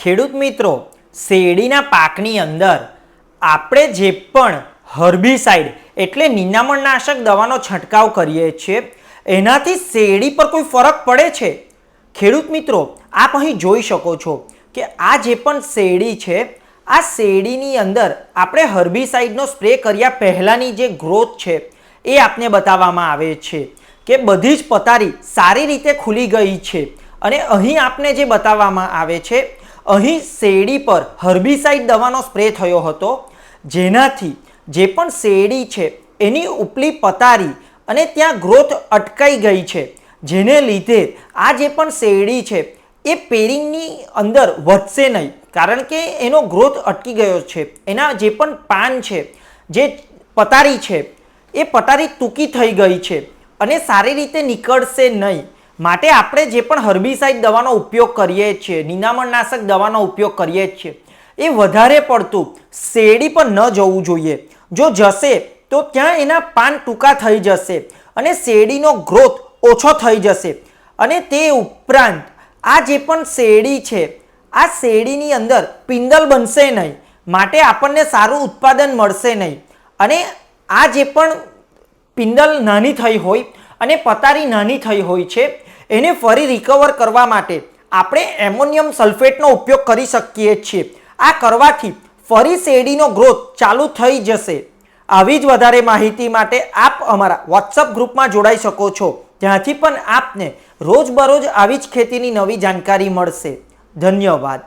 ખેડૂત મિત્રો, શેરડીના પાકની અંદર આપણે જે પણ હર્બિસાઇડ એટલે નિંદામણનાશક દવાનો છંટકાવ કરીએ છીએ, એનાથી શેરડી પર કોઈ ફરક પડે છે? ખેડૂત મિત્રો, આપ અહીં જોઈ શકો છો કે આ જે પણ શેરડી છે, આ શેરડીની અંદર આપણે હર્બિસાઇડનો સ્પ્રે કર્યા પહેલાંની જે ગ્રોથ છે, એ આપને બતાવવામાં આવે છે કે બધી જ પથારી સારી રીતે ખુલી ગઈ છે. અને અહીં આપને જે બતાવવામાં આવે છે અહીં શેરડી પર હર્બીસાઇડ દવાનો સ્પ્રે થયો હતો. જેનાથી જે પણ શેરડી છે, એની ઉપલી પતારી અને ત્યાં ગ્રોથ અટકાઈ ગઈ છે. જેને લીધે આ જે પણ શેરડી છે, એ પેરિંગની અંદર વધશે નહીં. કારણ કે એનો ગ્રોથ અટકી ગયો છે. એના જે પણ પાન છે, જે પતારી છે, એ પતારી તૂકી થઈ ગઈ છે અને સારી રીતે નીકળશે નહીં. માટે આપણે જે પણ હર્બિસાઇડ દવાનો ઉપયોગ કરીએ છીએ, નિનામણનાશક દવાનો ઉપયોગ કરીએ છીએ, એ વધારે પડતું શેરડી પર ન જવું જોઈએ. જો જશે, તો ત્યાં એના પાન ટૂંકા થઈ જશે અને શેરડીનો ગ્રોથ ઓછો થઈ જશે. અને તે ઉપરાંત આ જે પણ શેરડી છે, આ શેરડીની અંદર પિંડલ બનશે નહીં, માટે આપણને સારું ઉત્પાદન મળશે નહીં. અને આ જે પણ પિંડલ નાની થઈ હોય અને પતારી નાની થઈ હોય છે એને ફરી રિકવર કરવા માટે આપણે એમોનિયમ સલ્ફેટનો ઉપયોગ કરી શકીએ છીએ. આ કરવાથી ફરી શેરડીનો ગ્રોથ ચાલુ થઈ જશે. આવી જ વધારે માહિતી માટે આપ અમારા વોટ્સઅપ ગ્રુપમાં જોડાઈ શકો છો. ત્યાંથી પણ આપને રોજબરોજ આવી જ ખેતીની નવી જાણકારી મળશે. ધન્યવાદ.